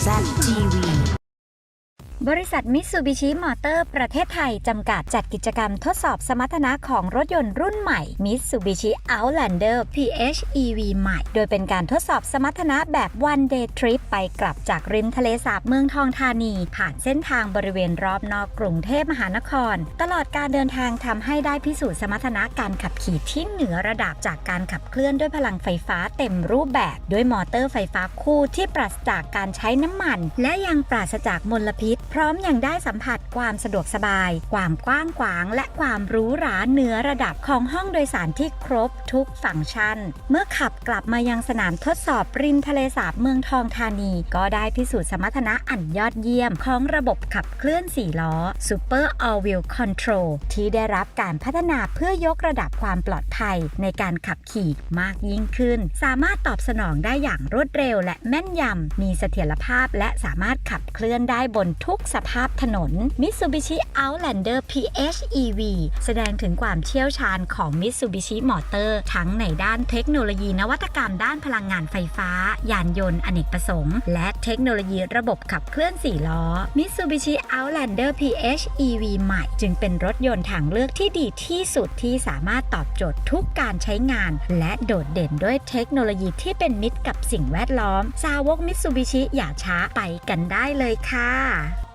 Zach TV. บริษัทมิตซูบิชิมอเตอร์ประเทศไทย จำกัดจัดกิจกรรมทดสอบสมรรถนะของรถยนต์รุ่นใหม่ Mitsubishi Outlander PHEV ใหม่ โดยเป็นการทดสอบสมรรถนะแบบ one day trip ไปกลับจากริมทะเลสาบเมืองทองธานี ผ่านเส้นทางบริเวณรอบนอกกรุงเทพมหานคร ตลอดการเดินทางทำให้ได้พิสูจน์สมรรถนะการขับขี่ที่เหนือระดับจากการขับเคลื่อนด้วยพลังไฟฟ้าเต็มรูปแบบด้วยมอเตอร์ไฟฟ้าคู่ที่ปราศจากการใช้น้ำมัน และยังปราศจากมลพิษพร้อมยังได้สัมผัสความสะดวกสบาย ความกว้างขวาง และความหรูหราเหนือระดับของห้องโดยสารที่ครบทุกฟังก์ชัน เมื่อขับกลับมายังสนามทดสอบริมทะเลสาบเมืองทองธานี ก็ได้พิสูจน์สมรรถนะอันยอดเยี่ยมของระบบขับเคลื่อน4ล้อ Super All Wheel Control ที่ได้รับการพัฒนาเพื่อยกระดับความปลอดภัยในการขับขี่มากยิ่งขึ้น สามารถตอบสนองได้อย่างรวดเร็วและแม่นยำมีเสถียรภาพและสามารถขับเคลื่อนได้บนทุกสภาพถนน Mitsubishi Outlander PHEV แสดงถึงความเชี่ยวชาญของ Mitsubishi Motor ทั้งในด้านเทคโนโลยีนวัตกรรมด้านพลังงานไฟฟ้า ยานยนต์อเนกประสงค์ และเทคโนโลยีระบบขับเคลื่อน 4 ล้อ Mitsubishi Outlander PHEV ใหม่ จึงเป็นรถยนต์ทางเลือกที่ดีที่สุดที่สามารถตอบโจทย์ทุกการใช้งาน และโดดเด่นด้วยเทคโนโลยีที่เป็นมิตรกับสิ่งแวดล้อม สาวก Mitsubishi อย่าช้าไปกันได้เลยค่ะ